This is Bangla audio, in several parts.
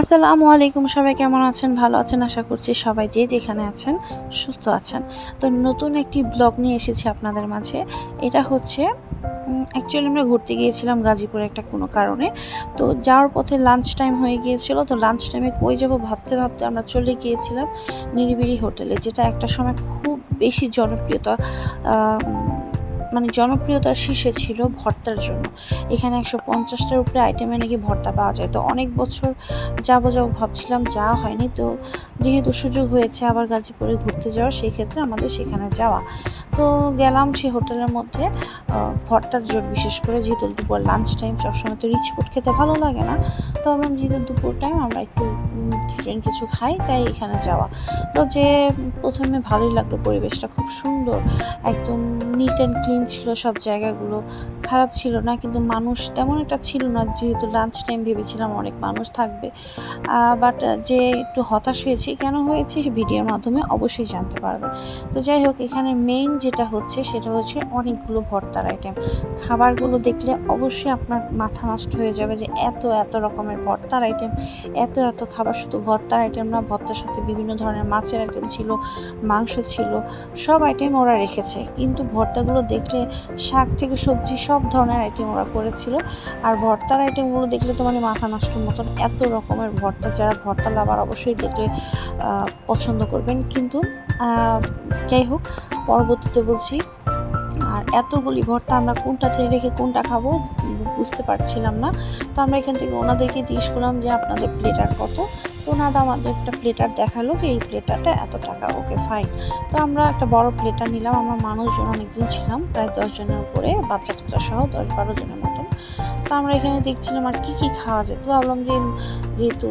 আসসালামু আলাইকুম, সবাই কেমন আছেন? ভালো আছেন? আশা করছি সবাই যে যেখানে আছেন, সুস্থ আছেন। তো নতুন একটি ব্লগ নিয়ে এসেছি আপনাদের মাঝে। এটা হচ্ছে অ্যাকচুয়ালি আমরা ঘুরতে গিয়েছিলাম গাজীপুরে একটা কোনো কারণে। তো যাওয়ার পথে লাঞ্চ টাইম হয়ে গিয়েছিল। তো লাঞ্চ টাইমে কই যাব ভাবতে ভাবতে আমরা চলে গিয়েছিলাম নিরিবিলি হোটেলে, যেটা একটা সময় খুব বেশি জনপ্রিয়তা মানে জনপ্রিয়তার শীর্ষে ছিল ভর্তার জন্য। এখানে একশো পঞ্চাশটার উপরে আইটেমে নাকি ভর্তা পাওয়া যায়। তো অনেক বছর যাব যাব ভাবছিলাম যাওয়া হয়নি। তো যেহেতু সুযোগ হয়েছে আবার গাজীপুরে ঘুরতে যাওয়া সেই ক্ষেত্রে আমাদের সেখানে যাওয়া। তো গেলাম সেই হোটেলের মধ্যে ভর্তার জোর বিশেষ করে। যেহেতু দুপুর লাঞ্চ টাইম সবসময় তো রিচ ফুড খেতে ভালো লাগে না। তো আমরা যেহেতু দুপুর টাইম আমরা একটু কিছু খাই, তাই এখানে যাওয়া। তো যে প্রথমে ভালোই লাগল, পরিবেশটা খুব সুন্দর, একদম নিট অ্যান্ড ক্লিন ছিল সব জায়গাগুলো। খারাপ ছিল না, কিন্তু মানুষ তেমন একটা ছিল না, যেহেতু লাঞ্চ টাইম ভেবেছিলাম অনেক মানুষ থাকবে। বাট যে একটু হতাশ হয়েছি, কেন হয়েছে ভিডিওর মাধ্যমে অবশ্যই জানতে পারবেন। তো যাই হোক, এখানে মেইন যেটা হচ্ছে, সেটা হচ্ছে অনেকগুলো ভর্তার আইটেম খাবারগুলো দেখলে অবশ্যই আপনার মাথা নষ্ট হয়ে যাবে যে এত এত রকমের ভর্তার আইটেম এত এত খাবার। শুধু ভর্তার আইটেম না, ভর্তার সাথে বিভিন্ন ধরনের মাছের আইটেম ছিল, মাংস ছিল, সব আইটেম ওরা রেখেছে। কিন্তু ভর্তাগুলো দেখলে শাক থেকে সবজি সব ধরনের আইটেম ওরা করেছিল। আর ভর্তার আইটেমগুলো দেখলে তো মানে মাথা নষ্ট মতন এত রকমের ভর্তা, যারা ভর্তা লাভার অবশ্যই দেখলে পছন্দ করবেন। কিন্তু যাই হোক, পরবর্তীতে বলছি এতগুলি ভর্তা আমরা কোনটা থেকে রেখে কোনটা খাব বুঝতে পারছিলাম না। তো আমরা এখান থেকে ওনাদেরকে জিজ্ঞেস করলাম যে, আপনাদের প্লেটার কত? তো ওনারা আমাদের একটা প্লেটার দেখাল কি এই প্লেটারটা এত টাকা। ওকে ফাইন তো আমরা একটা বড় প্লেটার নিলাম। আমরা মানুষজন অনেকজন ছিলাম, প্রায় দশজনের উপরে, বাচ্চা টাচ্চা সহ দশ বারো জনের মতন। তো আমরা এখানে দেখছিলাম আর কি কি খাওয়া যায়। তো ভাবলাম যে, যেহেতু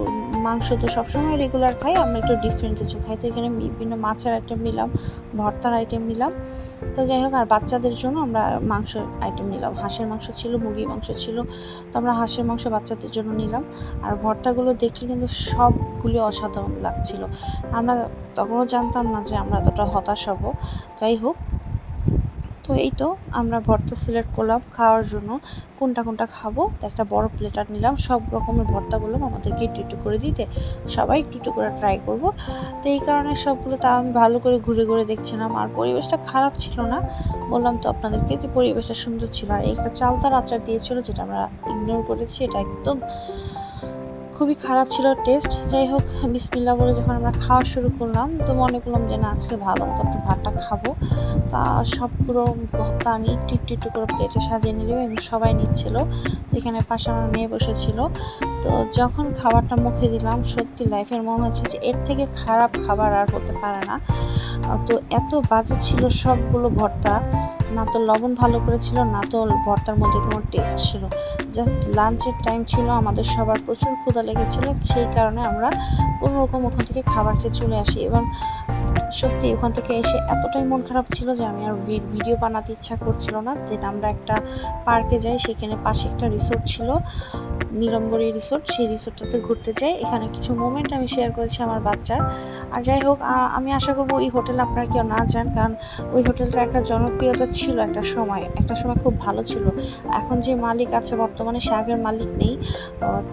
মাংস তো সবসময় রেগুলার খাই, আমরা একটু ডিফারেন্ট কিছু খাই। তো এখানে বিভিন্ন মাছের আইটেম নিলাম, ভর্তার আইটেম নিলাম। তো যাই হোক, আর বাচ্চাদের জন্য আমরা মাংস আইটেম নিলাম। হাঁসের মাংস ছিল, মুরগির মাংস ছিল, তো আমরা হাঁসের মাংস বাচ্চাদের জন্য নিলাম। আর ভর্তাগুলো দেখলে কিন্তু সবগুলি অসাধারণ লাগছিল। আমরা তখনও জানতাম না যে আমরা এতটা হতাশ হব। যাই হোক তো এই তো আমরা ভর্তা সিলেক্ট করলাম, খাওয়ার জন্য। কোনটা কোনটা খাব? একটা বড় প্লেটার নিলাম, সব রকমের ভর্তা বললাম আমাদেরকে একটু একটু করে দিতে। সবাই একটু একটু করে ট্রাই করব। তো এই কারণে সবগুলো তা আমি ভালো করে ঘুরে ঘুরে দেখছিলাম। আর পরিবেশটা খারাপ ছিল না। বললাম তো আপনাদেরকে যে পরিবেশটা সুন্দর ছিল। আর একটা চালতার আচার দিয়েছিল, যেটা আমরা ইগনোর করেছি, এটা একদম খুবই খারাপ ছিল টেস্ট যাই হোক বিসমিল্লা বলে যখন আমরা খাওয়া শুরু করলাম, তো মনে করলাম যে, না, আজকে ভালো মতো একটু ভাতটা খাব। তা সবগুলো ভর্তা আমি একটু একটু করে প্লেটে সাজিয়ে নিলাম এবং সবাই নিচ্ছিল। এখানে পাশে আমার মেয়ে বসেছিল। তো যখন খাবারটা মুখে দিলাম, সত্যি লাইফের মনে হচ্ছে যে এর থেকে খারাপ খাবার আর হতে পারে না। তো এত বাজে ছিল সবগুলো ভর্তা। না তো লবণ ভালো করে ছিল না তো ভর্তার মধ্যে কোনো টেস্ট ছিল। জাস্ট লাঞ্চের টাইম ছিল, আমাদের সবার প্রচুর ক্ষুধা লেগেছিল, সেই কারণে আমরা কোনো রকম ওখান থেকে খাবার খেয়ে চলে আসি। এবং সত্যি ওখান থেকে এসে এতটাই মন খারাপ ছিল যে আমি আর ভিডিও বানাতে ইচ্ছা করছিল না। দেন আমরা একটা পার্কে যাই, সেখানে পাশে একটা রিসোর্ট ছিল। নীলম্বরী রিসোর্ট সেই রিসোর্টটাতে ঘুরতে যাই। এখানে কিছু মোমেন্ট আমি শেয়ার করেছি আমার বাচ্চার। আর যাই হোক আমি আশা করব ওই হোটেল আপনারা কেউ না যান, কারণ ওই হোটেলটা একটা জনপ্রিয়তা ছিল একটা সময়। একটা সময় খুব ভালো ছিল। এখন যে মালিক আছে, বর্তমানে সে আগের মালিক নেই।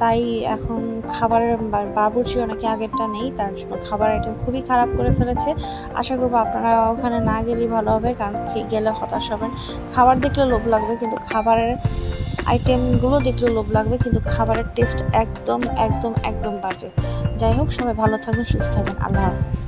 তাই এখন খাবারের বাবুর্চিও নাকি আগেরটা নেই, তার জন্য খাবার আইটেম খুবই খারাপ করে ফেলেছে। আশা করব আপনারা ওখানে না গেলেই ভালো হবে, কারণ গেলে হতাশ হবেন। খাবার দেখলে লোভ লাগবে, কিন্তু খাবারের আইটেমগুলো দেখলে লোভ লাগবে, কিন্তু খাবারের টেস্ট একদম একদম একদম বাজে। যাই হোক, সবাই ভালো থাকবেন, সুস্থ থাকবেন। আল্লাহ হাফিজ।